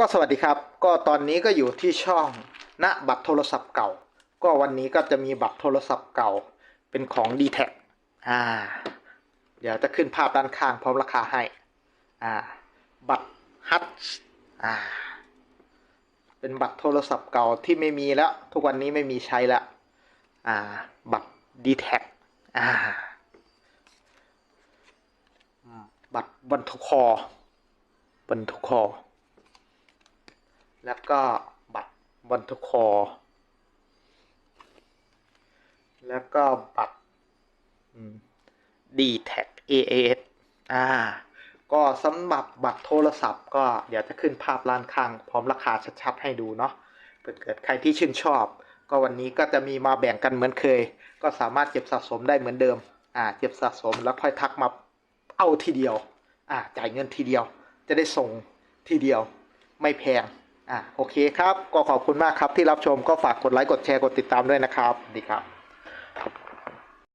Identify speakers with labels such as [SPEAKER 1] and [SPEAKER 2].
[SPEAKER 1] ก็สวัสดีครับ ก็ตอนนี้ก็อยู่ที่ช่องณบัตรโทรศัพท์เก่า ก็วันนี้ก็จะมีบัตรโทรศัพท์เก่า เป็นของ d t แทอ่า เดี๋ยวจะขึ้นภาพด้านข้างพร้อมราคาให้ อ่า บัตรฮัตอ่า เป็นบัตรโทรศัพท์เก่าที่ไม่มีแล้ว ทุกวันนี้ไม่มีใช้แล้ว อ่า บัตร d t แทอ่า บัตรบรรทุกคอบรรทุกคอ แล้วก็บัตรบรรทุกคอ แล้วก็บัตรดีแท็ก AAS อ่า ก็สำหรับบัตรโทรศัพท์ ก็เดี๋ยวจะขึ้นภาพร้านค้างพร้อมราคาชัดๆให้ดูเนาะเกิดเกิดใครที่ชื่นชอบ ก็วันนี้ก็จะมีมาแบ่งกันเหมือนเคย ก็สามารถเก็บสะสมได้เหมือนเดิม อ่า เก็บสะสมแล้วค่อยทักมาเอาทีเดียว อ่า จ่ายเงินทีเดียว จะได้ส่งทีเดียว ไม่แพง อะโอเคครับ ก็ขอบคุณมากครับที่รับชมก็ฝากกดไลค์กดแชร์กดติดตามด้วยนะครับ ดีครับ